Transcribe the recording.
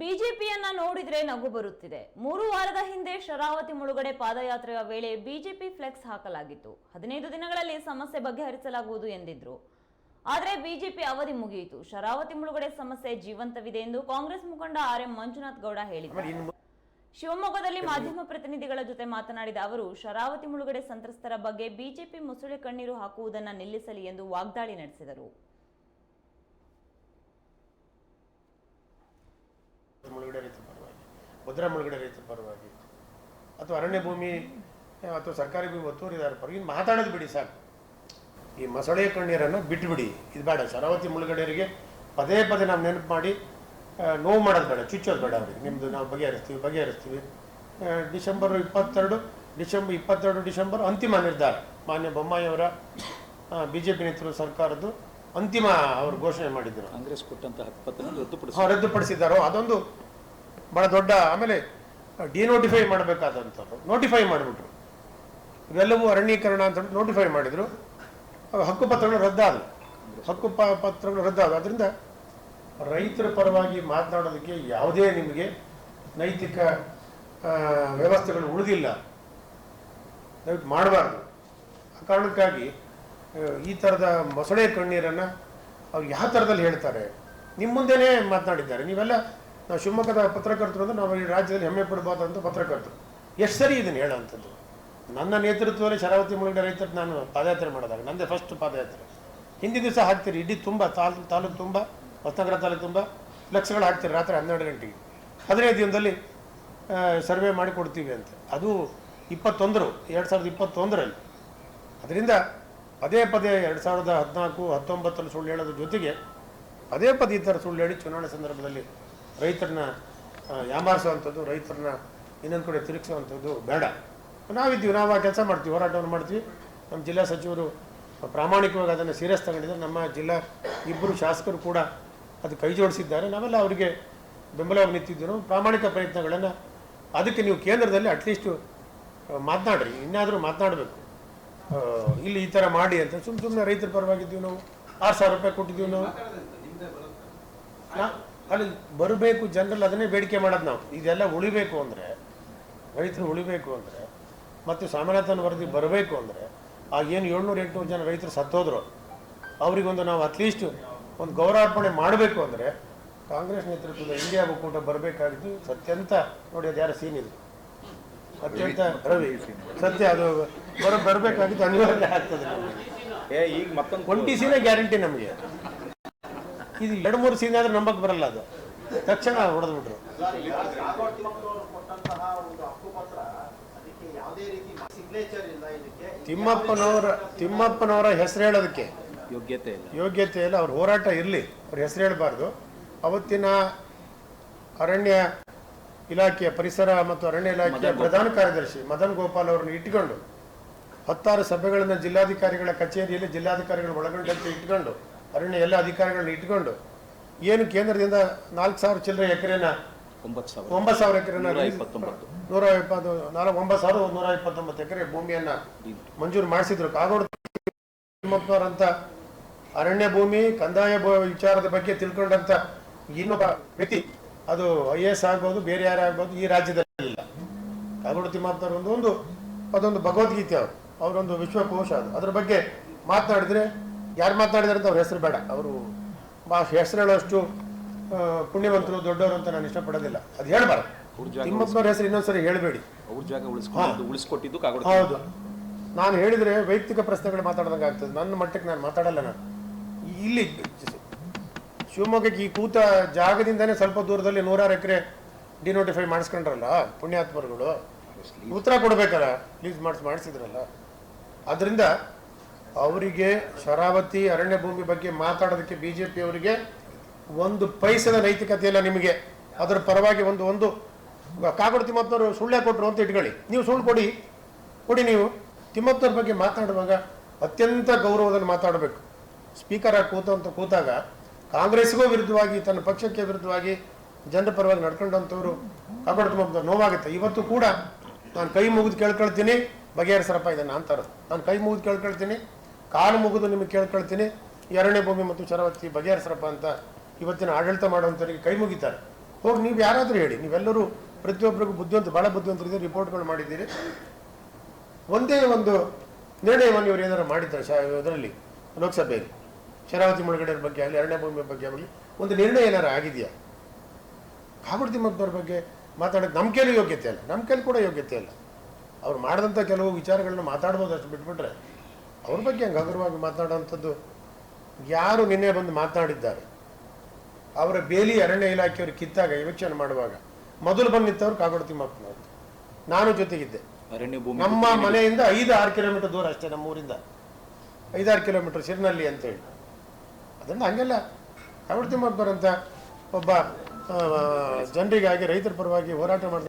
ಬಿಜೆಪಿಯನ್ನ ನೋಡಿದ್ರೆ ನಗು ಬರುತ್ತಿದೆ. ಮೂರು ವಾರದ ಹಿಂದೆ ಶರಾವತಿ ಮುಳುಗಡೆ ಪಾದಯಾತ್ರೆಯ ವೇಳೆ ಬಿಜೆಪಿ ಫ್ಲೆಕ್ಸ್ ಹಾಕಲಾಗಿತ್ತು. ಹದಿನೈದು ದಿನಗಳಲ್ಲಿ ಸಮಸ್ಯೆ ಬಗೆಹರಿಸಲಾಗುವುದು ಎಂದಿದ್ರು. ಆದರೆ ಬಿಜೆಪಿ ಅವಧಿ ಮುಗಿಯಿತು. ಶರಾವತಿ ಮುಳುಗಡೆ ಸಮಸ್ಯೆ ಜೀವಂತವಿದೆ ಎಂದು ಕಾಂಗ್ರೆಸ್ ಮುಖಂಡ ಆರ್ ಎಂ ಮಂಜುನಾಥ್ ಗೌಡ ಹೇಳಿದ್ದಾರೆ. ಶಿವಮೊಗ್ಗದಲ್ಲಿ ಮಾಧ್ಯಮ ಪ್ರತಿನಿಧಿಗಳ ಜೊತೆ ಮಾತನಾಡಿದ ಅವರು, ಶರಾವತಿ ಮುಳುಗಡೆ ಸಂತ್ರಸ್ತರ ಬಗ್ಗೆ ಬಿಜೆಪಿ ಮುಸುಳೆ ಕಣ್ಣೀರು ಹಾಕುವುದನ್ನು ನಿಲ್ಲಿಸಲಿ ಎಂದು ವಾಗ್ದಾಳಿ ನಡೆಸಿದರು. ಮುಳುಗಡೆ ರೈತರ ಪರವಾಗಿ ಭದ್ರಾ ಮುಳುಗಡೆ ರೈತರ ಪರವಾಗಿ. ಅಥವಾ ಅರಣ್ಯ ಭೂಮಿ, ಅಥವಾ ಸರ್ಕಾರಿ ಭೂಮಿ ಒತ್ತುವರಿದಾರ ಪರವಾಗಿ ಮಾತಾಡೋದು ಬಿಡಿ ಸಾಕು. ಈ ಮೊಸಳೆ ಕಣ್ಣೀರನ್ನು ಬಿಟ್ಟುಬಿಡಿ ಇದು ಬೇಡ, ಶರಾವತಿ ಮುಳುಗಡೆಯರಿಗೆ ಪದೇ ಪದೇ ನಾವು ನೆನಪು ಮಾಡಿ ನೋವು ಮಾಡೋದು ಬೇಡ, ಚುಚ್ಚೋದು ಬೇಡ ಅವ್ರಿಗೆ. ನಿಮ್ಮದು ನಾವು ಬಗೆಹರಿಸ್ತೀವಿ ಬಗೆಹರಿಸ್ತೀವಿ. ಡಿಸೆಂಬರ್ ಇಪ್ಪತ್ತೆರಡು ಡಿಸೆಂಬರ್ ಇಪ್ಪತ್ತೆರಡು ಡಿಸೆಂಬರ್ ಅಂತಿಮ ನಿರ್ಧಾರ. ಮಾನ್ಯ ಬೊಮ್ಮಾಯಿಯವರ ಬಿ ಜೆ ಪಿ ನೇತೃತ್ವದ ಸರ್ಕಾರದ್ದು ಅಂತಿಮ ಅವರು ಘೋಷಣೆ ಮಾಡಿದ್ದರು ಕಾಂಗ್ರೆಸ್ ಕೊಟ್ಟಂತಹ ಹಕ್ಕುಪತ್ರನ ರದ್ದುಪಡಿಸಿ ರದ್ದುಪಡಿಸಿದ್ದಾರೋ. ಅದೊಂದು ಬಹಳ ದೊಡ್ಡ ಆಮೇಲೆ ಡಿನೋಟಿಫೈ ಮಾಡಬೇಕಾದಂಥವ್ರು ನೋಟಿಫೈ ಮಾಡಿಬಿಟ್ರು. ಇವೆಲ್ಲವೂ ಅರಣ್ಯೀಕರಣ ಅಂತ ನೋಟಿಫೈ ಮಾಡಿದರು. ಹಕ್ಕು ಹಕ್ಕುಪತ್ರಗಳು ರದ್ದಾದವು. ಹಕ್ಕು ಪ- ಪತ್ರಗಳು ರದ್ದಾದವು. ಅದರಿಂದ ರೈತರ ಪರವಾಗಿ ಮಾತನಾಡೋದಕ್ಕೆ ಯಾವುದೇ ನಿಮಗೆ ನೈತಿಕ ವ್ಯವಸ್ಥೆಗಳು ಉಳಿದಿಲ್ಲ. ದಯವಿಟ್ಟು ಮಾಡಬಾರ್ದು. ಆ ಕಾರಣಕ್ಕಾಗಿ ಈ ಥರದ ಮೊಸಳೆ ಕಣ್ಣೀರನ್ನು ಅವ್ರು ಯಾವ ಥರದಲ್ಲಿ ಹೇಳ್ತಾರೆ? ನಿಮ್ಮ ಮುಂದೆನೇ ಮಾತನಾಡಿದ್ದಾರೆ. ನೀವೆಲ್ಲ ನಾವು ಶಿವಮೊಗ್ಗದ ಪತ್ರಕರ್ತರು ಅಂದ್ರೆ ನಾವು ಈ ರಾಜ್ಯದಲ್ಲಿ ಹೆಮ್ಮೆ ಅಂತ ಪತ್ರಕರ್ತರು. ಎಷ್ಟು ಸರಿ ಇದನ್ನು ಹೇಳೋವಂಥದ್ದು ನನ್ನ ನೇತೃತ್ವದಲ್ಲಿ ಶರಾವತಿ ಮುಳುಗಡೆ ರೈತರು ನಾನು ಪಾದಯಾತ್ರೆ ಮಾಡಿದಾಗ, ನಂದೇ ಫಸ್ಟ್ ಪಾದಯಾತ್ರೆ. ಹಿಂದಿನ ದಿವಸ ಹಾಕ್ತೀರಿ, ಇಡೀ ತುಂಬ ತಾಲೂಕು ತಾಲೂಕು ತುಂಬ, ಹೊಸನಗರ ತಾಲೂಕು ತುಂಬ, ಲಕ್ಷಗಳು ಹಾಕ್ತೀರಿ ರಾತ್ರಿ ಹನ್ನೆರಡು ಗಂಟೆಗೆ. ಹದಿನೈದು ದಿನದಲ್ಲಿ ಸರ್ವೆ ಮಾಡಿ ಕೊಡ್ತೀವಿ ಅಂತ. ಅದು ಇಪ್ಪತ್ತೊಂದರು ಎರಡು ಸಾವಿರದ ಇಪ್ಪತ್ತೊಂದರಲ್ಲಿ. ಅದರಿಂದ ಪದೇ ಪದೇ ಎರಡು ಸಾವಿರದ ಹದಿನಾಲ್ಕು ಹತ್ತೊಂಬತ್ತರಲ್ಲಿ ಸುಳ್ಳು ಹೇಳೋದ್ರ ಜೊತೆಗೆ ಪದೇ ಪದೇ ಈ ಥರ ಸುಳ್ಳು ಹೇಳಿ ಚುನಾವಣೆ ಸಂದರ್ಭದಲ್ಲಿ ರೈತರನ್ನ ಯಾಮಾರಿಸುವಂಥದ್ದು ರೈತರನ್ನ ಇನ್ನೊಂದು ಕಡೆ ತಿರುಗಿಸುವಂಥದ್ದು ಬೇಡ. ನಾವಿದ್ದೀವಿ, ನಾವು ಆ ಕೆಲಸ ಮಾಡ್ತೀವಿ, ಹೋರಾಟವನ್ನು ಮಾಡ್ತೀವಿ. ನಮ್ಮ ಜಿಲ್ಲಾ ಸಚಿವರು ಪ್ರಾಮಾಣಿಕವಾಗಿ ಅದನ್ನು ಸೀರಿಯಸ್ ತಗೊಂಡಿದ್ದಾರೆ. ನಮ್ಮ ಜಿಲ್ಲಾ ಇಬ್ಬರು ಶಾಸಕರು ಕೂಡ ಅದು ಕೈ ಜೋಡಿಸಿದ್ದಾರೆ. ನಾವೆಲ್ಲ ಅವರಿಗೆ ಬೆಂಬಲವಾಗಿ ನಿಂತಿದ್ದರು ಪ್ರಾಮಾಣಿಕ ಪ್ರಯತ್ನಗಳನ್ನು ಅದಕ್ಕೆ ನೀವು ಕೇಂದ್ರದಲ್ಲಿ ಅಟ್ಲೀಸ್ಟು ಮಾತನಾಡ್ರಿ. ಇನ್ನಾದರೂ ಮಾತನಾಡಬೇಕು. ಇಲ್ಲಿ ಈ ಥರ ಮಾಡಿ ಅಂತ ಸುಮ್ಮ ಸುಮ್ಮನೆ ರೈತರ ಪರವಾಗಿದ್ದೀವಿ ನಾವು. ಆರು ಸಾವಿರ ರೂಪಾಯಿ ಕೊಟ್ಟಿದ್ದೀವಿ ನಾವು. ಅಲ್ಲಿ ಬರಬೇಕು, ಜನರಲ್ಲಿ ಅದನ್ನೇ ಬೇಡಿಕೆ ಮಾಡೋದು ನಾವು. ಇದೆಲ್ಲ ಉಳಿಬೇಕು ಅಂದರೆ, ರೈತರು ಉಳಿಬೇಕು ಅಂದರೆ, ಮತ್ತು ಸಾಮಾನ್ಯತನ ವರದಿ ಬರಬೇಕು ಅಂದರೆ, ಆ ಏನು ಏಳ್ನೂರು ಎಂಟುನೂರು ಜನ ರೈತರು ಸತ್ತೋದ್ರು, ಅವರಿಗೊಂದು ನಾವು ಅಟ್ಲೀಸ್ಟ್ ಒಂದು ಗೌರವಾರ್ಪಣೆ ಮಾಡಬೇಕು ಅಂದರೆ, ಕಾಂಗ್ರೆಸ್ ನೇತೃತ್ವದ ಇಂಡಿಯಾ ಒಕ್ಕೂಟ ಬರಬೇಕಾಗಿದ್ದು ಸತ್ಯಂತ ನೋಡಿ ಅದು ಯಾರು ಸೀನ್ ಇದು. ಅತ್ಯಂತ ರವಿ ಸತ್ಯ ಅದು ಬರ ಬರಬೇಕಾಗಿತ್ತು ಅನಿವಾರ್ಯ ಆಗ್ತದೆ ನಮಗೆ ಏ ಈಗ ಮತ್ತೊಂದು ಒಂಟಿ ಸೀನೇ ಗ್ಯಾರಂಟಿ ನಮಗೆ. ಇದು ಎರಡು ಮೂರು ಸೀನ್ ಆದ್ರೆ ನಂಬಕ್ ಬರಲ್ಲ ಅದು. ತಕ್ಷಣ ಹೊಡೆದ್ಬಿಟ್ರು. ತಿಮ್ಮಪ್ಪನವರ ತಿಮ್ಮಪ್ಪನವರ ಹೆಸರು ಹೇಳೋದಕ್ಕೆ. ಯೋಗ್ಯತೆ ಇಲ್ಲ. ಯೋಗ್ಯತೆ ಇಲ್ಲ ಅವ್ರ ಹೋರಾಟ ಇರಲಿ. ಅವ್ರ ಹೆಸರು ಹೇಳಬಾರ್ದು. ಅವತ್ತಿನ ಅರಣ್ಯ ಇಲಾಖೆಯ ಪರಿಸರ ಮತ್ತು ಅರಣ್ಯ ಇಲಾಖೆಯ ಪ್ರಧಾನ ಕಾರ್ಯದರ್ಶಿ ಮದನ್ ಗೋಪಾಲ್ ಅವರನ್ನು ಇಟ್ಕೊಂಡು ಹತ್ತಾರು ಸಭೆಗಳನ್ನು ಜಿಲ್ಲಾಧಿಕಾರಿಗಳ ಕಚೇರಿಯಲ್ಲಿ ಜಿಲ್ಲಾಧಿಕಾರಿಗಳು ಒಳಗೊಂಡಂತೆ ಇಟ್ಕೊಂಡು ಅರಣ್ಯ ಎಲ್ಲ ಅಧಿಕಾರಿಗಳನ್ನ ಇಟ್ಕೊಂಡು ಏನು ಕೇಂದ್ರದಿಂದ ನಾಲ್ಕು ಸಾವಿರ ಚಿಲ್ಲರೆ ಎಕರೆನ ಒಂಬತ್ತು ಸಾವಿರ. ಎಕರೆನ ನೂರ ಇಪ್ಪತ್ತು ನಾಲ್ಕು ಒಂಬತ್ತು ಸಾವಿರ ನೂರ ಇಪ್ಪತ್ತೊಂಬತ್ತು ಎಕರೆ ಭೂಮಿಯನ್ನ ಮಂಜೂರು ಮಾಡಿಸಿದ್ರು. ಕಾಗೋಡು ಅಂತ ಅರಣ್ಯ ಭೂಮಿ ಕಂದಾಯ ವಿಚಾರದ ಬಗ್ಗೆ ತಿಳ್ಕೊಂಡಂತ ಇನ್ನೊಬ್ಬ ವ್ಯಕ್ತಿ ಅದು ಐ ಎ ಎಸ್ ಆಗ್ಬೋದು ಬೇರೆ ಯಾರೇ ಆಗ್ಬೋದು ಈ ರಾಜ್ಯದಲ್ಲಿ ಇಲ್ಲ. ಕಾಗೋಡು ತಿಮ್ಮಪ್ಪನವ್ರ ಒಂದು ಒಂದು ಅದೊಂದು ಭಗವದ್ಗೀತೆ ಅವರು ಅವರೊಂದು ವಿಶ್ವಕೋಶ ಅದು. ಅದ್ರ ಬಗ್ಗೆ ಮಾತನಾಡಿದ್ರೆ ಯಾರು ಮಾತನಾಡಿದಾರೆ ಅಂತ ಅವ್ರ ಹೆಸರು ಬೇಡ. ಅವರು ಹೆಸರು ಹೇಳೋಷ್ಟು ಆ, ಪುಣ್ಯವಂತರು ದೊಡ್ಡವರು ಅಂತ ನಾನು ಇಷ್ಟಪಡೋದಿಲ್ಲ. ಅದು ಹೇಳ್ಬಾರ್ದು. ತಿಮ್ಮಪ್ಪನವ್ರ ಹೆಸರು ಇನ್ನೊಂದ್ಸರಿ ಹೇಳಬೇಡಿ. ಅವ್ರ ಜಾಗ ಉಳಿಸ್ಕೊಟ್ಟಿದ್ದು ಹೌದು. ನಾನು ಹೇಳಿದ್ರೆ ವೈಯಕ್ತಿಕ ಪ್ರಶ್ನೆಗಳು ಮಾತಾಡ್ದಂಗೆ ಆಗ್ತದೆ. ನನ್ನ ಮಟ್ಟಕ್ಕೆ ನಾನು ಮಾತಾಡಲ್ಲ ನಾನು. ಇಲ್ಲಿ ಶಿವಮೊಗ್ಗಕ್ಕೆ ಈ ಕೂತ ಜಾಗದಿಂದನೇ ಸ್ವಲ್ಪ ದೂರದಲ್ಲಿ ನೂರಾರು ಎಕರೆ ಡಿನೋಟಿಫೈ ಮಾಡಿಸ್ಕೊಂಡ್ರಲ್ಲ ಪುಣ್ಯಾತ್ಮರುಗಳು. ಉತ್ತರ ಕೊಡಬೇಕಲ್ಲ ಪ್ಲೀಸ್ ಮಾಡಿಸ್ ಮಾಡಿಸಿದ್ರಲ್ಲ. ಅದರಿಂದ ಅವರಿಗೆ ಶರಾವತಿ ಅರಣ್ಯ ಭೂಮಿ ಬಗ್ಗೆ ಮಾತಾಡೋದಕ್ಕೆ ಬಿ ಜೆ ಅವರಿಗೆ ಒಂದು ಪೈಸದ ನೈತಿಕತೆ ಇಲ್ಲ ನಿಮಗೆ. ಅದರ ಪರವಾಗಿ ಒಂದು ಒಂದು ಕಾಗೋಡು ತಿಮ್ಮಪ್ಪನವರು ಸುಳ್ಳೆ ಕೊಟ್ಟರು ಅಂತ ಇಟ್ಕೊಳ್ಳಿ. ನೀವು ಸುಳ್ಳು ಕೊಡಿ. ಕೊಡಿ ನೀವು. ತಿಮ್ಮಪ್ಪನವ್ರ ಬಗ್ಗೆ ಮಾತಾಡುವಾಗ ಅತ್ಯಂತ ಗೌರವದಲ್ಲಿ ಮಾತಾಡಬೇಕು. ಸ್ಪೀಕರಾಗಿ ಕೂತ ಅಂತ ಕೂತಾಗ ಕಾಂಗ್ರೆಸ್ಗೂ ವಿರುದ್ಧವಾಗಿ, ತನ್ನ ಪಕ್ಷಕ್ಕೆ ವಿರುದ್ಧವಾಗಿ ಜನರ ಪರವಾಗಿ ನಡ್ಕೊಂಡಂಥವ್ರು ಕಾಗೋಡು ತುಂಬ ನೋವಾಗುತ್ತೆ. ಇವತ್ತು ಕೂಡ ನಾನು ಕೈ ಮುಗಿದು ಕೇಳ್ಕೊಳ್ತೀನಿ. ಬಗೆಹರಿಸರಪ್ಪ ಇದನ್ನು ಅಂತಾರೆ ನಾನು ಕೈ ಮುಗಿದು ಕೇಳ್ಕೊಳ್ತೀನಿ. ಕಾಲು ಮುಗಿದು ನಿಮಗೆ ಕೇಳ್ಕೊಳ್ತೀನಿ. ಎರಡನೇ ಭೂಮಿ ಮತ್ತು ಶರಾವತಿ ಬಗೆಹರಿಸರಪ್ಪ ಅಂತ ಇವತ್ತಿನ ಆಡಳಿತ ಮಾಡುವಂಥವ್ರಿಗೆ ಕೈ ಮುಗಿತಾರೆ. ಹೋಗಿ, ನೀವು ಯಾರಾದರೂ ಹೇಳಿ. ನೀವೆಲ್ಲರೂ ಪ್ರತಿಯೊಬ್ಬರಿಗೂ ಬುದ್ಧಿವಂತ ಭಾಳ ಬುದ್ಧಿವಂತರಿದ್ದೀರಿ ರಿಪೋರ್ಟ್ಗಳು ಮಾಡಿದ್ದೀರಿ. ಒಂದೇ ಒಂದು ನಿರ್ಣಯವನ್ನು ಇವರು ಏನಾರು ಮಾಡಿದ್ದಾರೆ ಶಾ ಇದರಲ್ಲಿ, ಲೋಕಸಭೆಯಲ್ಲಿ. ಶರಾವತಿ ಮುಳುಗಡೆಯವ್ರ ಬಗ್ಗೆ ಆಗಲಿ ಅರಣ್ಯ ಭೂಮಿ ಬಗ್ಗೆ ಆಗಲಿ ಒಂದು ನಿರ್ಣಯ ಏನಾರು ಆಗಿದೆಯಾ? ಕಾಗೋಡು ತಿಮ್ಮಪ್ಪನವ್ರ ಬಗ್ಗೆ ಮಾತಾಡೋಕ್ಕೆ ನಮ್ಮ ಕೈಲೂ ಯೋಗ್ಯತೆ ಅಲ್ಲ ನಮ್ಮ ಕೈಲಿ ಕೂಡ ಯೋಗ್ಯತೆ ಅಲ್ಲ ಅವ್ರು ಮಾಡಿದಂಥ ಕೆಲವು ವಿಚಾರಗಳನ್ನ ಮಾತಾಡ್ಬೋದು ಅಷ್ಟು ಬಿಟ್ಬಿಟ್ರೆ ಅವ್ರ ಬಗ್ಗೆ ಹಂಗೆ ಹಗುರವಾಗಿ ಮಾತಾಡೋವಂಥದ್ದು ಯಾರು ನಿನ್ನೆ ಬಂದು ಮಾತನಾಡಿದ್ದಾರೆ ಅವರ ಬೇಲಿ ಅರಣ್ಯ ಇಲಾಖೆಯವರು ಕಿತ್ತಾಗ ವಿವೇಚನೆ ಮಾಡುವಾಗ ಮೊದಲು ಬಂದು ನಿಂತವ್ರು ಕಾಗೋಡು ತಿಮ್ಮಪ್ಪನವ್ರು ನಾನು ಜೊತೆಗಿದ್ದೆ. ಅರಣ್ಯ ಭೂಮಿ ನಮ್ಮ ಮನೆಯಿಂದ ಐದು ಆರು ಕಿಲೋಮೀಟರ್ ದೂರ ಅಷ್ಟೇ ನಮ್ಮ ಊರಿಂದ ಐದಾರು ಕಿಲೋಮೀಟರ್ ಶಿರ್ನಲ್ಲಿ ಅಂತೇಳಿ. ಅದನ್ನು ಹಂಗೆಲ್ಲ. ಕಾಗೋಡು ಮಾಡ್ಬಾರಂತ ಒಬ್ಬ ಜನರಿಗಾಗಿ ರೈತರ ಪರವಾಗಿ ಹೋರಾಟ ಮಾಡಿದ